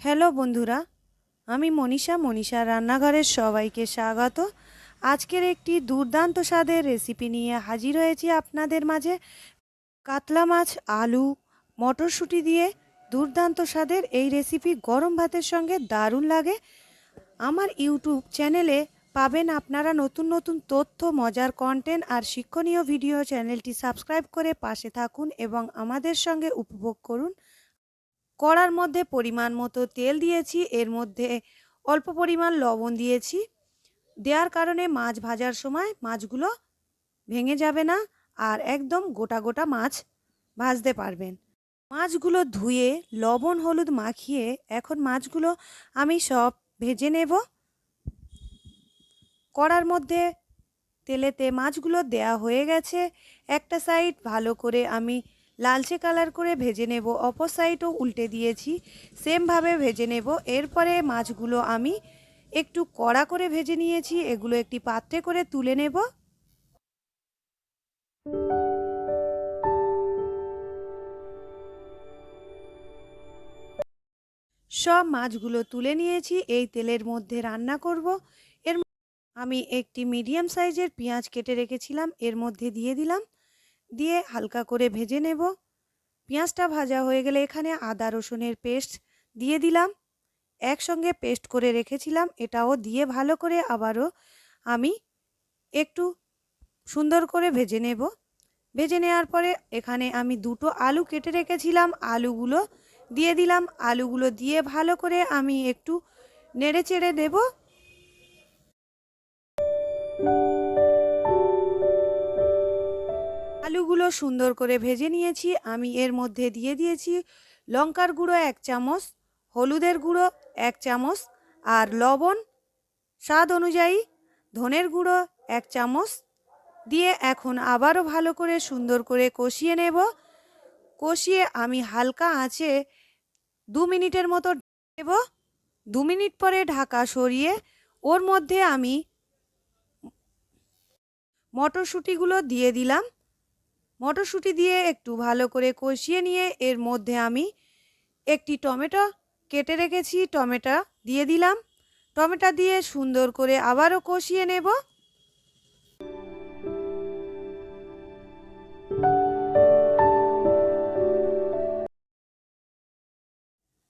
Hello বন্ধুরা, আমি মনীষা। মনীষা রান্নাঘরের সবাইকে স্বাগত। আজকের একটি দুর্দান্ত স্বাদের রেসিপি নিয়ে হাজির হয়েছি আপনাদের মাঝে। কাতলা মাছ, আলু, মটরশুঁটি দিয়ে দুর্দান্ত স্বাদের এই রেসিপি গরম ভাতের সঙ্গে দারুণ লাগে। আমার ইউটিউব চ্যানেলে পাবেন আপনারা নতুন নতুন তথ্য, মজার কন্টেন্ট আর শিক্ষণীয় ভিডিও চ্যানেলটি সাবস্ক্রাইব করে পাশে থাকুন এবং আমাদের সঙ্গে উপভোগ করুন। কড়ার মধ্যে পরিমাণ মতো তেল দিয়েছি, এর মধ্যে অল্প পরিমাণ লবণ দিয়েছি। দেওয়ার কারণে মাছ ভাজার সময় মাছগুলো ভেঙে যাবে না আর একদম গোটা গোটা মাছ ভাজতে পারবেন। মাছগুলো ধুয়ে লবণ হলুদ মাখিয়ে এখন মাছগুলো আমি সব ভেজে নেব। কড়ার মধ্যে তেলেতে মাছগুলো দেয়া হয়ে গেছে। একটা সাইড ভালো করে আমি লালচে কালার করে ভেজে নেব, অপর উল্টে দিয়েছি। সেমভাবে ভেজে নেব। এরপরে মাছগুলো আমি একটু কড়া করে ভেজে নিয়েছি, এগুলো একটি পাত্রে করে তুলে নেব। সব মাছগুলো তুলে নিয়েছি, এই তেলের মধ্যে রান্না করব। এর আমি একটি মিডিয়াম সাইজের পেঁয়াজ কেটে রেখেছিলাম, এর মধ্যে দিয়ে দিলাম। দিয়ে হালকা করে ভেজে নেব। পেঁয়াজটা ভাজা হয়ে গেলে এখানে আদা রসুনের পেস্ট দিয়ে দিলাম। একসঙ্গে পেস্ট করে রেখেছিলাম, এটাও দিয়ে ভালো করে আবারও আমি একটু সুন্দর করে ভেজে নেব। ভেজে নেওয়ার পরে এখানে আমি দুটো আলু কেটে রেখেছিলাম, আলুগুলো দিয়ে দিলাম। আলুগুলো দিয়ে ভালো করে আমি একটু নেড়ে চেড়ে দেবো। আলুগুলো সুন্দর করে ভেজে নিয়েছি। আমি এর মধ্যে দিয়ে দিয়েছি লঙ্কার গুঁড়ো এক চামচ, হলুদের গুঁড়ো এক চামচ আর লবণ। স্বাদ অনুযায়ী ধনের গুঁড়ো এক চামচ। দিয়ে এখন আবারও ভালো করে সুন্দর করে কষিয়ে নেব। কষিয়ে আমি হালকা আঁচে দু মিনিটের মতো নেব। দু মিনিট পরে ঢাকা সরিয়ে ওর মধ্যে আমি মটরশুঁটিগুলো দিয়ে দিলাম। মটরশুঁটি দিয়ে একটু ভালো করে কষিয়ে নিয়ে এর মধ্যে আমি একটি টমেটো কেটে রেখেছি, টমেটো দিয়ে দিলাম। টমেটো দিয়ে সুন্দর করে আবারও কষিয়ে নেব।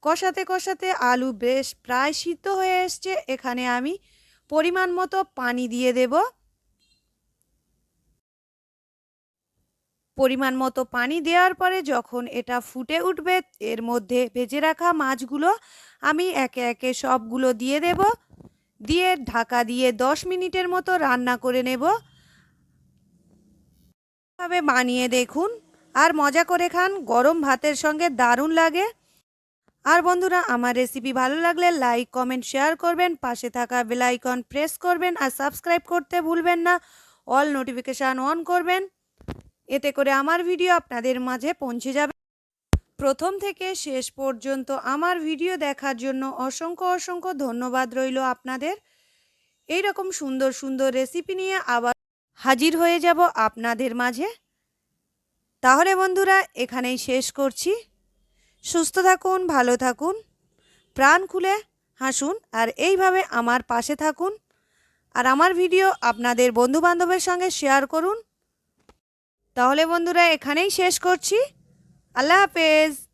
কষাতে কষাতে আলু বেশ প্রায় সিদ্ধ হয়ে এসছে। এখানে আমি পরিমাণ মতো পানি দিয়ে দেবো। পরিমাণ মতো পানি দেওয়ার পরে যখন এটা ফুটে উঠবে, এর মধ্যে ভেজে রাখা মাছগুলো আমি একে একে সবগুলো দিয়ে দেব। দিয়ে ঢাকা দিয়ে দশ মিনিটের মতো রান্না করে নেব। ভাবে বানিয়ে দেখুন। আর মজা করে খান, গরম ভাতের সঙ্গে দারুণ লাগে। আর বন্ধুরা, আমার রেসিপি ভালো লাগলে লাইক কমেন্ট শেয়ার করবেন। পাশে থাকা বেলাইকন প্রেস করবেন। আর সাবস্ক্রাইব করতে ভুলবেন না। অল নোটিফিকেশান অন করবেন। এতে করে আমার ভিডিও আপনাদের মাঝে পৌঁছে যাবে। প্রথম থেকে শেষ পর্যন্ত আমার ভিডিও দেখার জন্য অসংখ্য অসংখ্য ধন্যবাদ রইল আপনাদের। এই রকম সুন্দর সুন্দর রেসিপি নিয়ে আবার হাজির হয়ে যাব আপনাদের মাঝে। তাহলে বন্ধুরা, এখানেই শেষ করছি। সুস্থ থাকুন, ভালো থাকুন, প্রাণ খুলে হাসুন, আর এইভাবে আমার পাশে থাকুন। আর আমার ভিডিও আপনাদের বন্ধুবান্ধবের সঙ্গে শেয়ার করুন। তাহলে বন্ধুরা এখানেই শেষ করছি। আল্লাহ হাফেজ।